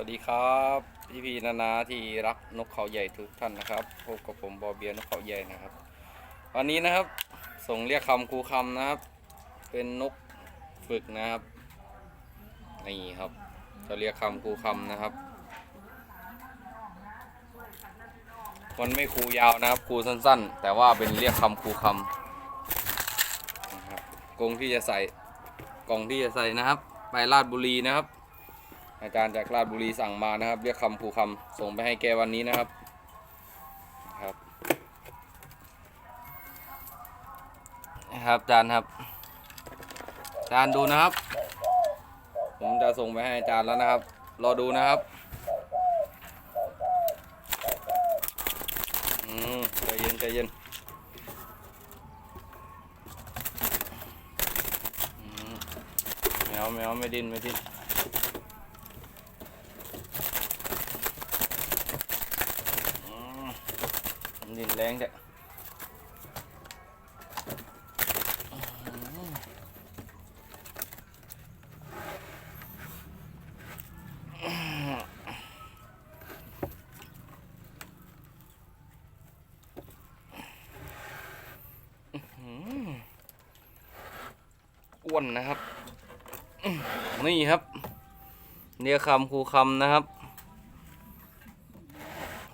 วัสดีครับพี่พีนานาที่รักนกเขาใหญ่ทุกท่านนะครับพบกับผมบอเบียนกเขาใหญ่นะครับ วันนี้นะครับ ส่งเรียกคำครูคำนะครับ เป็นนกฝึกนะครับนี่ครับจะเรียกคำครูคำนะครับมันไม่ครูยาวนะครับครูสั้น ๆ แต่ว่าเป็นเรียกคำครูคำนะครับกรงที่จะใส่กล่องที่จะใส่นะครับ ไปราชบุรีนะครับ อาจารย์จากราชบุรีสั่งมานะครับ เรียกคำภูคำส่งไปให้แกวันนี้นะครับครับนะครับอาจารย์ครับอาจารย์ดูนะครับ ผมจะส่งไปให้อาจารย์แล้วนะครับ รอดูนะครับอืมใจเย็นใจเย็นอืมแมวแมวไม่ดิ้นไม่ดิ้น อืม ดินแรงจ้ะอ้วนนะครับ นี่ครับเนี่ยคำครูคำนะครับ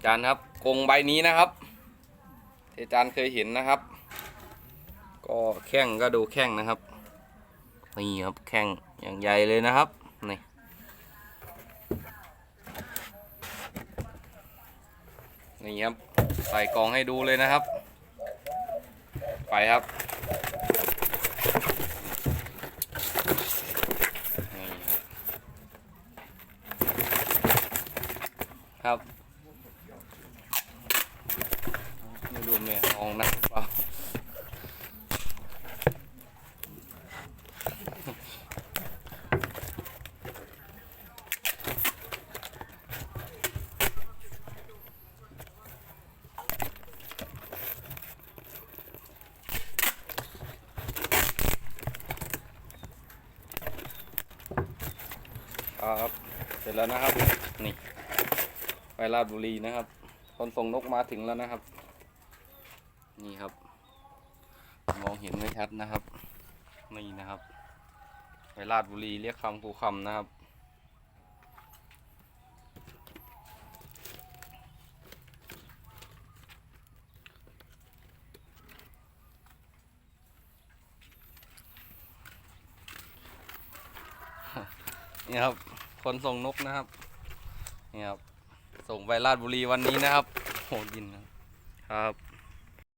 จารย์ครับกงใบนี้นะครับ ที่อาจารย์เคยเห็นนะครับ ก็แข้งก็ดูแข้งนะครับนี่ครับแข้งอย่างใหญ่เลยนะครับนี่นี่ครับใส่กล่องให้ดูเลยนะครับ ไปครับนี่ครับครับ ไม่รู้เนี่ยมองนักเปล่าครับเสร็จแล้วนะครับ นี่ ไปราชบุรีนะครับคนส่งนกมาถึงแล้วนะครับ นี่ครับ มองเห็นไม่ชัดนะครับ นี่นะครับไปราชบุรีเรียกคำคูคำนะครับ นี่ครับ คนส่งนกนะครับ นี่ครับ ส่งไปราชบุรีวันนี้นะครับโหดินนะครับ